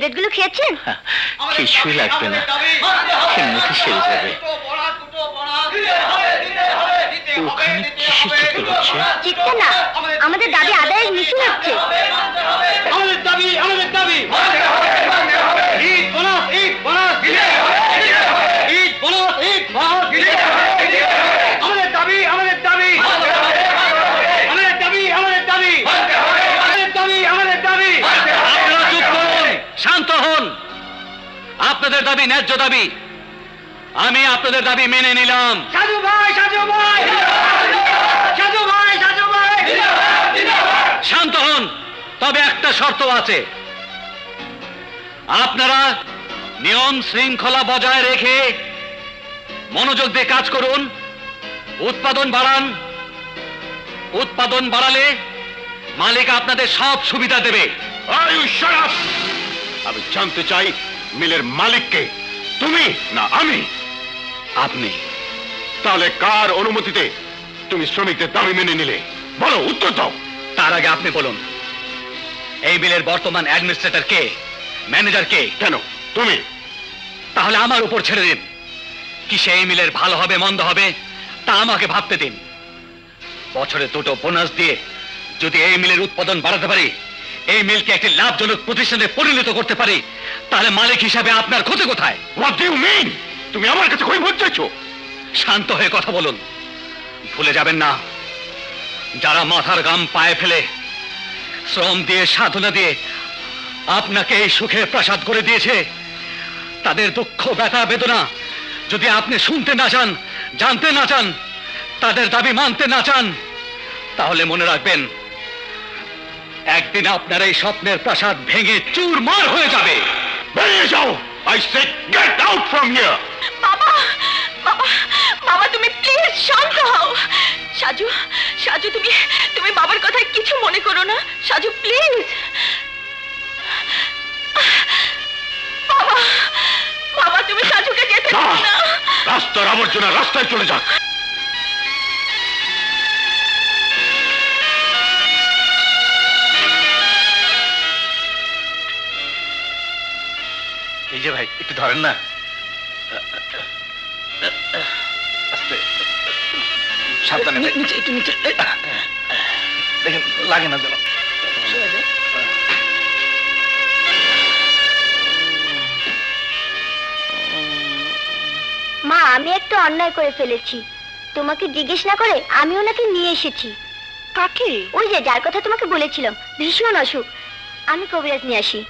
ট্যাবলেটগুলো খেয়েছেন? কিছুই লাগবে না। এমনিতে সেরে যাবে। ওখানে কিসের চিৎকার হচ্ছে? চিৎকার না আমাদের দাবি আদায়ের মিছিল হচ্ছে আমাদের দাবি আমাদের দাবি Eid bonus Eid bonus Eid bonus Eid bonus আমাদের দাবি আমাদের দাবি আমাদের দাবি আমাদের দাবি আমাদের দাবি আমাদের দাবি আপনারা চুপ করুন শান্ত হন আপনাদের দাবি ন্যায্য দাবি। আমি আপনাদের দাবি মেনে নিলাম। সাজু ভাই সাজু ভাই। সাজু ভাই সাজু ভাই। শান্ত হন তবে একটা শর্ত আছে। আপনারা নিয়ম শৃঙ্খলা বজায় রেখে মনোযোগ দিয়ে কাজ করুন। উৎপাদন বাড়ান। উৎপাদন বাড়ালে মালিক আপনাদের সব সুবিধা দেবে। আমি জানতে চাই মিলের মালিককে তুমি না আমি? আপনি। তাহলে কার অনুমতিতে তুমি শ্রমিকদের দাবি মেনে নিলে? বলো উত্তর দাও। তার আগে আপনি বলুন এই বিলের বর্তমান অ্যাডমিনিস্ট্রেটর কে? ম্যানেজার কে? কেন? তুমি? তাহলে আমার উপর ছেড়ে দিন। কি সেই মিলের ভালো হবে মন্দ হবে তা আমাকে ভাবতে দিন। বছরে দুটো বোনাস দিয়ে যদি এই মিলের উৎপাদন বাড়াতে পারি এই মিলকে একটি লাভজনক প্রতিষ্ঠানে পরিণত করতে পারি তাহলে মালিক হিসাবে আপনার ক্ষতি কোথায়? হোয়াট ডু মিন তুমি আমার কাছে কই চাইছো। শান্ত হয়ে কথা বলুন। ভুলে যাবেন না। যারা মাথার গাম পায়ে ফেলে শ্রম দিয়ে সাধনা দিয়ে আপনাকে এই সুখের প্রাসাদ করে দিয়েছে তাদের দুঃখ ব্যথা বেদনা যদি আপনি শুনতে না চান জানতে না চান তাদের দাবি মানতে না চান তাহলে মনে রাখবেন একদিন আপনার এই স্বপ্নের প্রাসাদ ভেঙে চুরমার হয়ে যাবে। বেরিয়ে যাও। I say get out from here বাবা বাবা বাবা তুমি প্লিজ শান্ত হও। সাজু সাজু তুমি তুমি বাবার কথায় কিছু মনে করো না। সাজু প্লিজ। বাবা বাবা তুমি সাজুকে যেতে দাও না। রাস্তার আবর্জনা রাস্তায় চলে যাক। এই যে ভাই একটু ধরেন না। আস্তে। সাবধানে নিচে একটু নিচে। দেখেন লাগে না যেন মা আমি একটা অন্যায় করে ফেলেছি। তোমাকে জিজ্ঞেস না করে আমি ওনাকে নিয়ে এসেছি। কাকে? ওই যে যার কথা তোমাকে বলেছিলাম। ভীষণ অসুখ। আমি কবিরাজ নিয়ে আসি।